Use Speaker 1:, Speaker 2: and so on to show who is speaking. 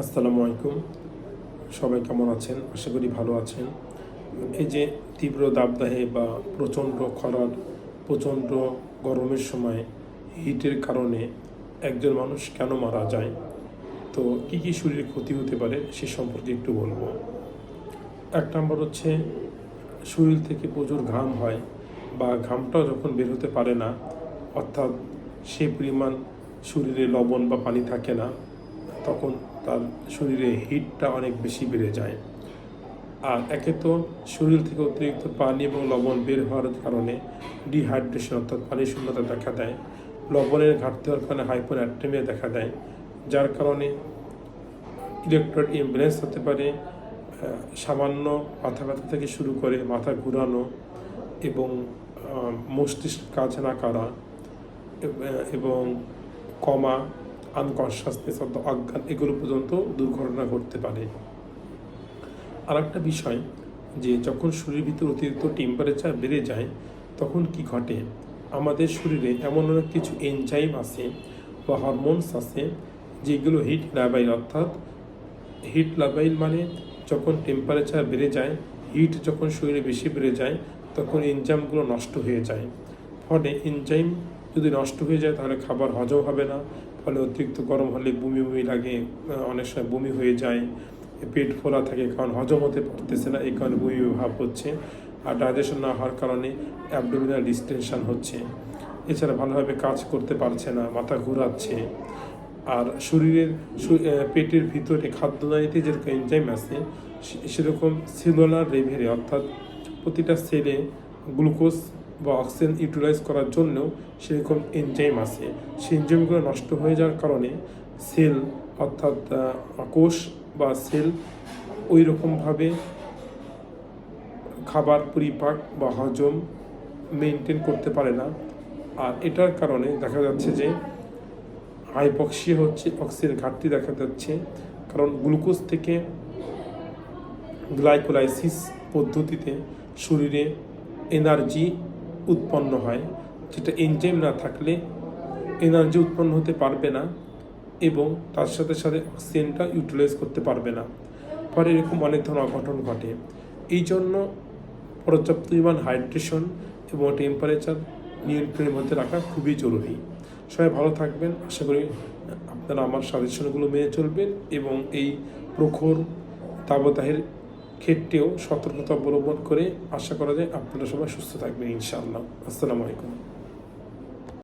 Speaker 1: আসসালামু আলাইকুম। সবাই কেমন আছেন? আশা করি ভালো আছেন। এই যে তীব্র দাবদাহে বা প্রচণ্ড খরার, প্রচণ্ড গরমের সময় হিটের কারণে একজন মানুষ কেন মারা যায়? তো কী কী শরীরে ক্ষতি হতে পারে সে সম্পর্কে একটু বলব। এক নম্বর হচ্ছে শরীর থেকে প্রচুর ঘাম হয় বা ঘামটাও যখন বের হতে পারে না, অর্থাৎ সে পরিমাণ শরীরে লবণ বা পানি থাকে না তখন তার শরীরে হিটটা অনেক বেশি বেড়ে যায়। আর একে তো শরীর থেকে অতিরিক্ত পানি এবং লবণ বের হওয়ার কারণে ডিহাইড্রেশন অর্থাৎ পানি শূন্যতা দেখা দেয়। লবণের ঘাটতি হওয়ার কারণে হাইপার অ্যাট্রেমিয়া দেখা দেয়, যার কারণে ইলেকট্রয়েড ইমব্যালেন্স হতে পারে সামান্য মাথা ব্যথা থেকে শুরু করে মাথা ঘুরানো এবং মস্তিষ্ক কাজ না করা এবং কমা আনকনসাসনেস অর্থাৎ অজ্ঞান, এগুলো পর্যন্ত দুর্ঘটনা ঘটতে পারে। আর একটা বিষয় যে যখন শরীরের ভিতর অতিরিক্ত টেম্পারেচার বেড়ে যায়, তখন কি ঘটে? আমাদের শরীরে এমন অনেক কিছু এনজাইম আছে বা হরমোনস আছে যেগুলো হিট লাভাইল অর্থাৎ হিট লাভাইল মানে যখন টেম্পারেচার বেড়ে যায় হিট যখন শরীরে বেশি বেড়ে যায়, তখন এনজাইমগুলো নষ্ট হয়ে যায়। ফলে এনজাইম যদি নষ্ট হয়ে যায় তাহলে খাবার হজম হবে না। ফলে অতিরিক্ত গরম হলে বমি বমি লাগে অনেক সময় বমি হয়ে যায়, পেট ফোলা থাকে, কারণ হজম হতে পারতেছে না, এই কারণে বমি ভাব হচ্ছে। আর ডাইজেশন না হওয়ার কারণে অ্যাবডোমিনাল ডিস্টেনশন হচ্ছে। এছাড়া ভালোভাবে কাজ করতে পারছে না, মাথা ঘোরাচ্ছে। আর শরীরের পেটের ভিতরে খাদ্যনালীতে যেরকম এনজাইম আছে সেরকম সেলুলার রেভেরে অর্থাৎ প্রতিটা সেলে গ্লুকোজ বা অক্সিজেন ইউটিলাইজ করার জন্য সেরকম এনজাইম আছে। সেই এনজাইমগুলো নষ্ট হয়ে যাওয়ার কারণে সেল অর্থাৎ কোষ বা সেল ওই রকমভাবে খাবার পরিপাক বা হজম মেনটেন করতে পারে না। আর এটার কারণে দেখা যাচ্ছে যে হাইপক্সিয়া হচ্ছে অক্সিজেন ঘাটতি দেখা যাচ্ছে। কারণ গ্লুকোজ থেকে গ্লাইকোলাইসিস পদ্ধতিতে শরীরে এনার্জি উৎপন্ন হয়, যেটা এনজাইম না থাকলে এনার্জি উৎপন্ন হতে পারবে না এবং তার সাথে সাথে অক্সিজেনটা ইউটিলাইজ করতে পারবে না। ফলে এরকম অনেক ধরনের অঘটন ঘটে। এই জন্য পর্যাপ্ত পরিমাণ হাইড্রেশন এবং টেম্পারেচার নিয়ন্ত্রণের মধ্যে রাখা খুবই জরুরি। সবাই ভালো থাকবেন। আশা করি আপনারা আমার সাজেশনগুলো মেনে চলবেন এবং এই প্রখর তাবদাহের ক্ষেত্রেও সতর্কতা অবলম্বন করে আশা করা যায় আপনারা সবাই সুস্থ থাকবেন ইনশাআল্লাহ। আসসালামু আলাইকুম।